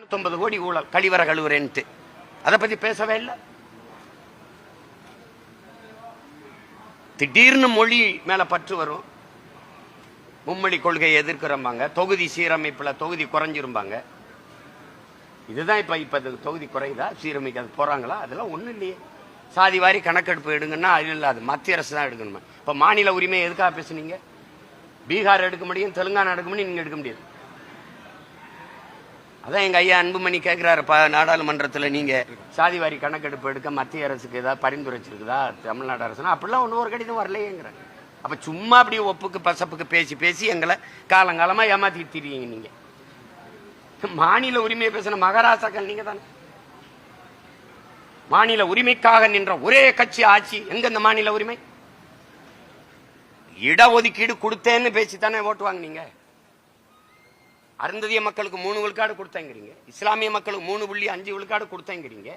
நானூத்தொன்பது கோடி ஊழல் கழிவற கழுவுறேன்ட்டு. அதை பத்தி பேசவே இல்லை. திடீர்னு மொழி மேல பற்று வரும். மும்மொழி கொள்கையை எதிர்க்கிறம்பாங்க. தொகுதி சீரமைப்புல தொகுதி குறைஞ்சிரும்பாங்க. இதுதான் இப்ப இப்ப தொகுதி குறையுதா சீரமைக்க அது போறாங்களா? அதெல்லாம் ஒண்ணும் இல்லையே. சாதி வாரி கணக்கெடுப்பு எடுங்கன்னா அது இல்ல அது மத்திய அரசு தான் எடுக்கணுமா? இப்ப மாநில உரிமை எதுக்காக பேசுனீங்க? பீகார் எடுக்க முடியும் தெலுங்கானா எடுக்க முடியும் நீங்க எடுக்க முடியாது. அதான் எங்க ஐயா அன்புமணி கேட்கிறாரு ப நாடாளுமன்றத்துல நீங்க சாதிவாரி கணக்கெடுப்பு எடுக்க மத்திய அரசுக்கு ஏதாவது பரிந்துரைச்சிருக்குதா? தமிழ்நாடு அரசுனா அப்படிலாம் ஒன்றும் ஒரு கடிதம் வரலையேங்கிறாங்க அப்ப சும்மா அப்படி ஒப்புக்கு பசப்புக்கு பேசி பேசி எங்களை காலங்காலமா ஏமாத்திட்டு திரியுங்க நீங்க. மாநில உரிமையை பேசின மகாராஷ்டிராக்கள் நீங்க தானே மாநில உரிமைக்காக நின்ற ஒரே கட்சி ஆட்சி எங்க இந்த மாநில உரிமை? இடஒதுக்கீடு கொடுத்தேன்னு பேசி தானே ஓட்டு வாங்குனீங்க? அருந்ததிய மக்களுக்கு மூணு விழுக்காடு கொடுத்தேங்கிறீங்க. இஸ்லாமிய மக்களுக்கு மூணு புள்ளி அஞ்சு விழுக்காடு கொடுத்தேங்கிறீங்க.